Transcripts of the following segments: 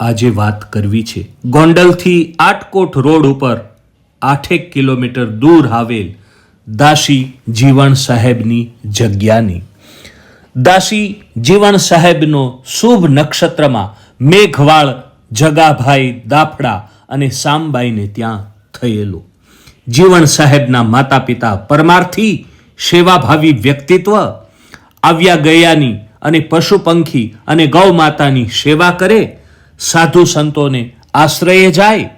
આજે વાત કરવી છે. ગોંડલથી આટકોટ રોડ ઉપર આઠેક કિલોમીટર દૂર આવેલ દાસી જીવણ સાહેબની જગ્યાની. દાસી જીવણ સાહેબનો શુભ નક્ષત્રમાં મેઘવાળ, જગાભાઈ, દાફડા અને સામબાઈને ત્યાં થયેલું. જીવણ સાહેબના માતા પિતા પરમાર્થી સેવાભાવી વ્યક્તિત્વ, આવ્યા ગયાની અને પશુ પંખી અને ગૌ માતાની સેવા કરે સાધુ સંતોને આશ્રયે જાય.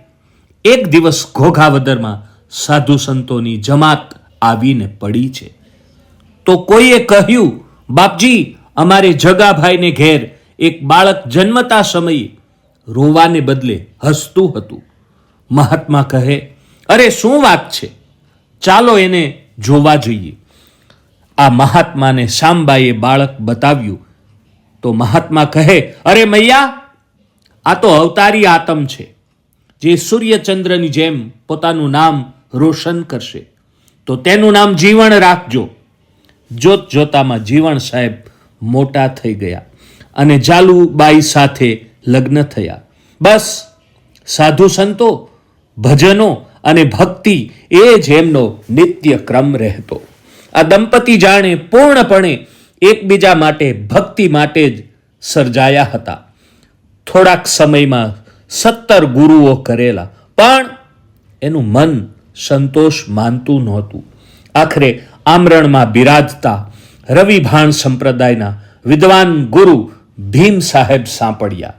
એક દિવસ ઘોઘાવદરમાં સાધુ સંતોની જમાત આવીને પડી છે. તો કોઈએ કહ્યું, બાપજી, અમારે જગાભાઈને ઘેર એક બાળક જન્મતા સમયે રોવાને બદલે હસતું હતું. મહાત્મા કહે, અરે, શું વાત છે? ચાલો એને જોવા જઈએ. આ મહાત્માને શામબાઈએ બાળક બતાવ્યું. તો મહાત્મા કહે, અરે મૈયા આ તો અવતારી આતમ છે, જે સૂર્યચંદ્રની જેમ પોતાનું નામ રોશન કરશે. તો તેનું નામ જીવન રાખજો. જોત જોતામાં જીવણ સાહેબ મોટા થઈ ગયા અને જાલુબાઈ સાથે લગ્ન થયા. બસ, સાધુ સંતો, ભજનો અને ભક્તિ એ જ એમનો નિત્ય ક્રમ રહેતો. આ દંપતી જાણે પૂર્ણપણે એકબીજા માટે ભક્તિ માટે જ સર્જાયા હતા. થોડાક સમયમાં સત્તર ગુરુઓ કરેલા. પણ એનું મન સંતોષ માનતું નહોતું. આખરે આમરણમાં બિરાજતા રવિભાણ સંપ્રદાયના વિદ્વાન ગુરુ ભીમ સાહેબ સાંપડ્યા.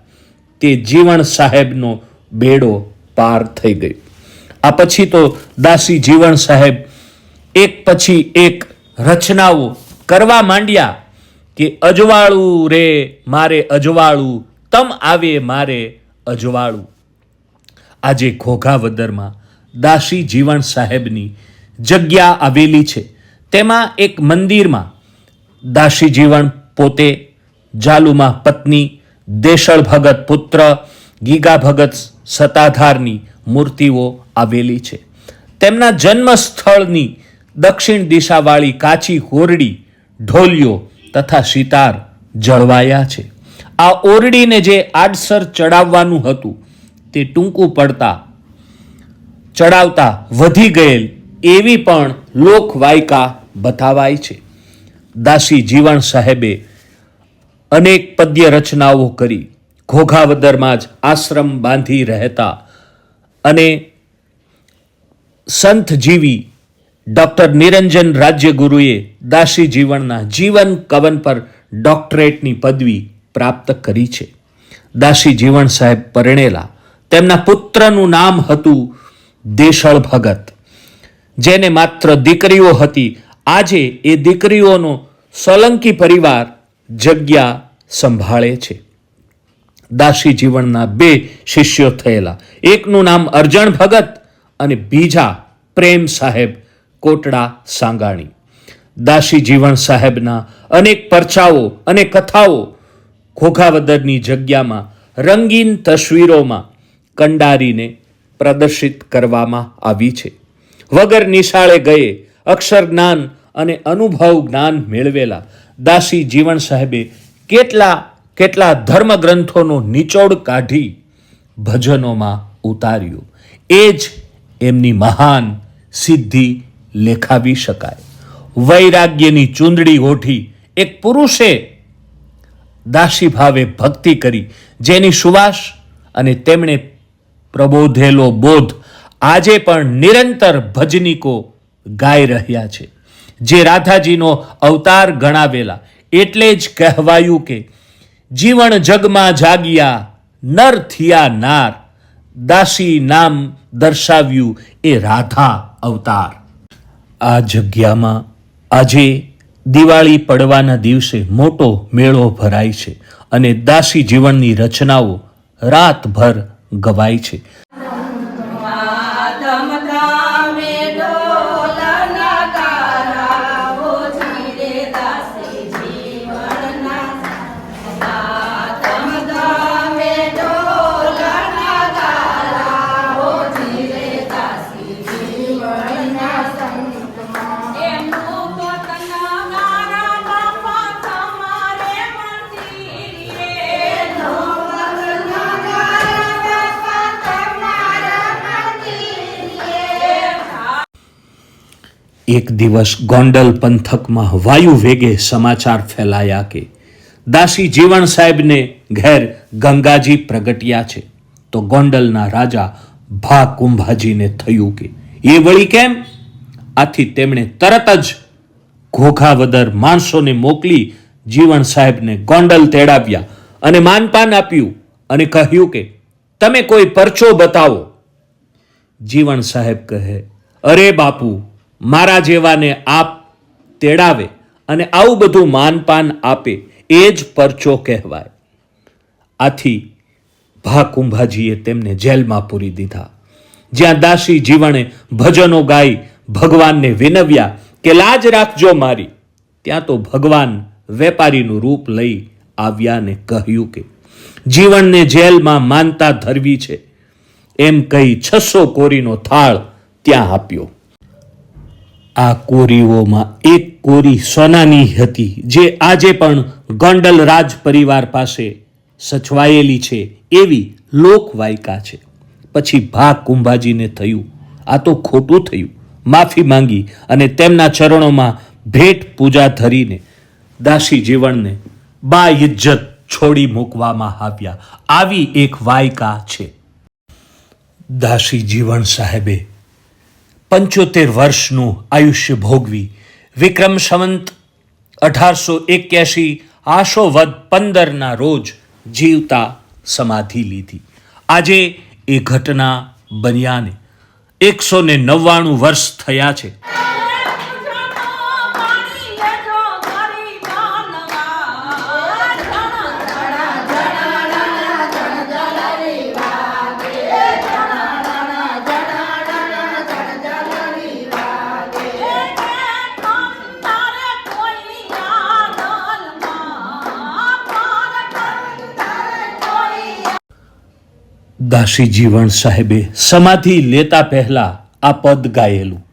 તે જીવણ સાહેબનો બેડો પાર થઈ ગયો. આ પછી તો દાસી જીવણ સાહેબ એક પછી એક રચનાઓ કરવા માંડ્યા કે અજવાળું રે, મારે અજવાળું તમ આવે મારે અજવાળું. આજે ઘોઘાવદરમાં દાસી જીવણ સાહેબની જગ્યા આવેલી છે. તેમાં એક મંદિરમાં દાસી જીવણ પોતે જાલુમાં પત્ની, દેશળ ભગત પુત્ર, ગીગા ભગત સતાધારની મૂર્તિઓ આવેલી છે. તેમના જન્મ સ્થળની દક્ષિણ દિશાવાળી કાચી હોરડી, ઢોલિયો તથા સિતાર જળવાયા છે. આ ઓરડીને જે આડસર ચડાવવાનું હતું, તે ટૂંકું પડતા, ચડાવતા વધી ગયેલ એવી પણ લોકવાયકા બતાવાય છે. દાસી જીવણ સાહેબે અનેક પદ્ય રચનાઓ કરી, ઘોઘાવદરમાં જ આશ્રમ બાંધી રહેતા અને સંત જીવી ડૉક્ટર નિરંજન રાજ્યગુરુએ દાસી જીવણના જીવન કવન પર ડોક્ટરેટની પદવી પ્રાપ્ત કરી છે. દાસી જીવણ સાહેબ પરણેલા, તેમના પુત્રનું નામ હતું દેશળ ભગત. જેને માત્ર દીકરીઓ હતી, આજે એ દીકરીઓનો સોલંકી પરિવાર જગ્યા સંભાળે છે. દાસી જીવનના બે શિષ્યો થયેલા, એકનું નામ અર્જણ ભગત અને બીજા પ્રેમ સાહેબ કોટડા સાંગાણી. દાસી જીવણ સાહેબના અનેક પરચાઓ અને કથાઓ ખોખાવદરની જગ્યામાં, રંગીન તસવીરોમાં કંડારીને પ્રદર્શિત કરવામાં આવી છે. વગર નિશાળે ગયે અક્ષર જ્ઞાન અને અનુભવ જ્ઞાન મેળવેલા દાસી જીવણ સાહેબે કેટલા કેટલા ધર્મગ્રંથોનો નિચોડ કાઢી ભજનોમાં ઉતાર્યું. એ જ એમની મહાન સિદ્ધિ લેખાવી શકાય. વૈરાગ્યની ચૂંદડી ઓઠી એક પુરુષે દાસી ભાવે ભક્તિ કરી, જેની સુવાસ અને તેમણે પ્રબોધેલો બોધ આજે પણ નિરંતર ભજનિકો ગાઈ રહ્યા છે. જે રાધાજીનો અવતાર ગણાવેલા, એટલે જ કહેવાયું કે, જીવન જગમાં જાગ્યા નર થિયા નાર. દાસી નામ દર્શાવ્યું એ રાધા અવતાર. આ જગ્યામાં આજે દિવાળી પડવાના દિવસે મોટો મેળો ભરાય છે અને દાસી જીવનની રચનાઓ રાતભર ગવાય છે. એક દિવસ ગોંડલ પંથકમાં વાયુ વેગે સમાચાર ફેલાયા કે દાસી જીવણ સાહેબને ઘેર ગંગાજી પ્રગટ્યા છે. તો ગોંડલના રાજા ભા કુંભાજીને થયું કે, એ વળી કેમ? આથી તેમણે તરત જ ઘોઘાવદર માણસોને મોકલી જીવણ સાહેબને ગોંડલ તેડાવ્યા અને માનપાન આપ્યું અને કહ્યું કે, તમે કોઈ પરચો બતાવો. જીવણ સાહેબ કહે, અરે બાપુ મારા જેવાને આપ તેડાવે અને આવું બધું માનપાન આપે, એ જ પરચો કહેવાય. આથી ભા કુંભાજીએ તેમને જેલમાં પૂરી દીધા. જ્યાં દાસી જીવણે ભજનો ગાઈ, ભગવાનને વિનવ્યા કે, લાજ રાખજો મારી. ત્યાં તો ભગવાન વેપારીનું રૂપ લઈ આવ્યા ને કહ્યું કે જીવનને જેલમાં માનતા ધરવી છે. એમ કહી છસો કોરીનો થાળ ત્યાં આપ્યો. આ કોરીઓમાં એક કોરી સોનાની હતી, જે આજે પણ ગોંડલ રાજ પરિવાર પાસે સચવાયેલી છે એવી લોકવાયકા છે. પછી ભા કુંભાજીને થયું. આ તો ખોટું થયું. માફી માંગી અને તેમના ચરણોમાં ભેટ પૂજા ધરીને દાસી જીવનને બા ઇજ્જત છોડી મૂકવામાં આવ્યા. આવી એક વાયકા છે. દાસી જીવણ સાહેબે પંચોતેર વર્ષનું આયુષ્ય ભોગવી. વિક્રમ સંવંત અઢારસો એક્યાસી આશોવદ પંદરના રોજ જીવતા સમાધિ લીધી. આજે એ ઘટના બન્યાને એકસો ને નવ્વાણું વર્ષ થયા છે. દાસી જીવણ સાહેબે સમાધિ લેતા પહેલા આ પદ ગાયેલું.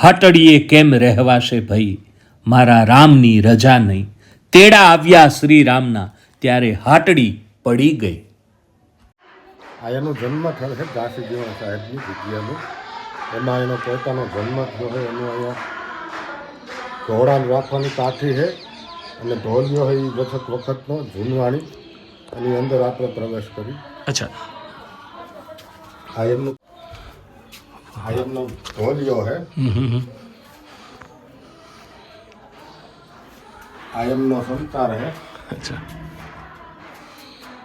હાટડીએ કેમ રહેવાશે ભઈ? મારા રામની રજા નહીં. તેડા આવ્યા શ્રી રામના ત્યારે હાટડી પડી ગઈ. આ એનો જન્મ થયો છે દાસી જીવન સાહેબની જગ્યાનો. એમાં એનો પોતાનો જન્મ થયો છે એનું અહીંયા ઘોડાને રાખવાની કાઠી છે અને ઢોલિયો હોય એ વખત વખતનો જૂનવાણી. એની અંદર આપણે પ્રવેશ કરી. અચ્છા. આ એમનું આ એમનો ઢોલિયો છે આ એમનો સંતાર હે. અચ્છા.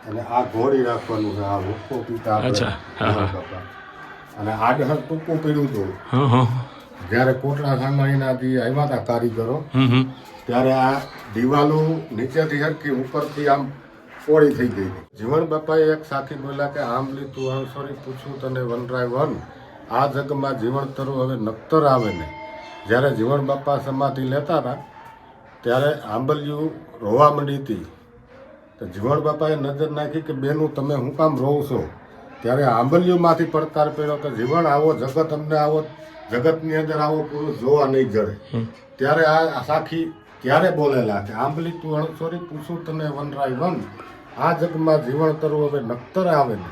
અને આ ઘોડી રાખવાનું છે આ હુક્કો પીતા હા, હા. અને આડહર ટૂંકું પીડ્યું હતું હા હા. જ્યારે કોટડા સામાણીના જે આવ્યા હતા કારીગરો ત્યારે આ દિવાલો નીચેથી હરકી ઉપરથી આમ પોળી થઈ ગઈ જીવણ બાપાએ એક સાથી બોલ્યા કે આમ લીધું અણસોરી પૂછું તને વનરાય વન. આ જગમાં જીવન તરું હવે નક્તર આવે ને જ્યારે જીવણ બાપા સમાધિ લેતા હતા ત્યારે આંબલિયું રોવા માંડી હતી. તો જીવણ બાપાએ નજર નાખી કે બેનું તમે હું કામ રોવ છો? ત્યારે આંબલિયુંમાંથી પડકાર પડ્યો કે જીવન આવો જગત અમને આવો જગતની અંદર આવો પુરુષ જોવા નહીં જડે. ત્યારે આ સાખી ત્યારે બોલેલા કે આંબલી તું અણસોરી પૂછું તને વનરાય વન. આ જગમાં જીવન કરવું હવે નક્તર આવે ને.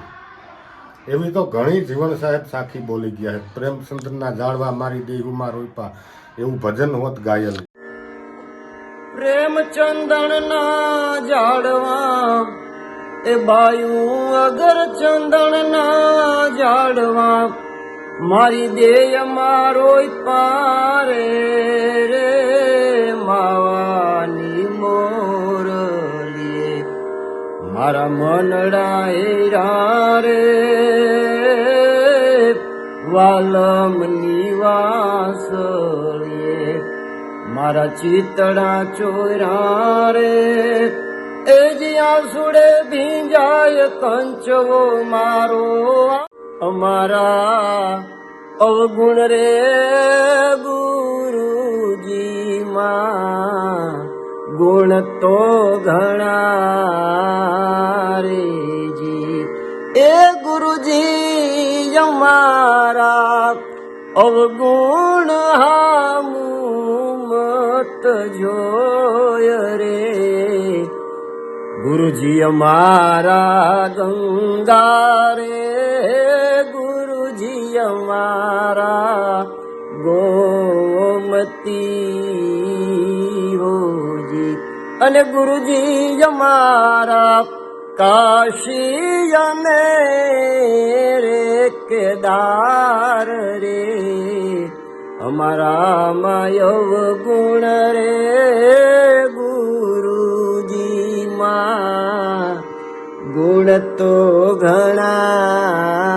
એવી તો ઘણી જીવન સાહેબ સાખી બોલી ગયા છે. પ્રેમચંદ્રના જાળવા મારી દેહુમાં રોપા એવું ભજન હોત ગાયેલ. પ્રેમચંદનના જાડવા એ બાયું અગર ચંદનના જાડવા મારી દેય મારો પારે રે માવાની મારા મનડા રે. વાલમ નિવાસળીએ મારા ચિતડા ચોરા રે. એ જ્યાં સુડે ભીંજાય કંચવો મારો. અમારા અવગુણ રે ગુરુજી માં. ગુણ તો ઘણા રે જી. એ ગુરુજી અમારા અવગુણ હામું મત જોય રે. ગુરુજી અમારા ગંગા રે. ગુરુજી અમારા ગોમતી અને ગુરુજી અમારા કાશી અમે રે કેદાર રે. અમારા માયવ ગુણ રે ગુરુજી માં ગુણ તો ઘણા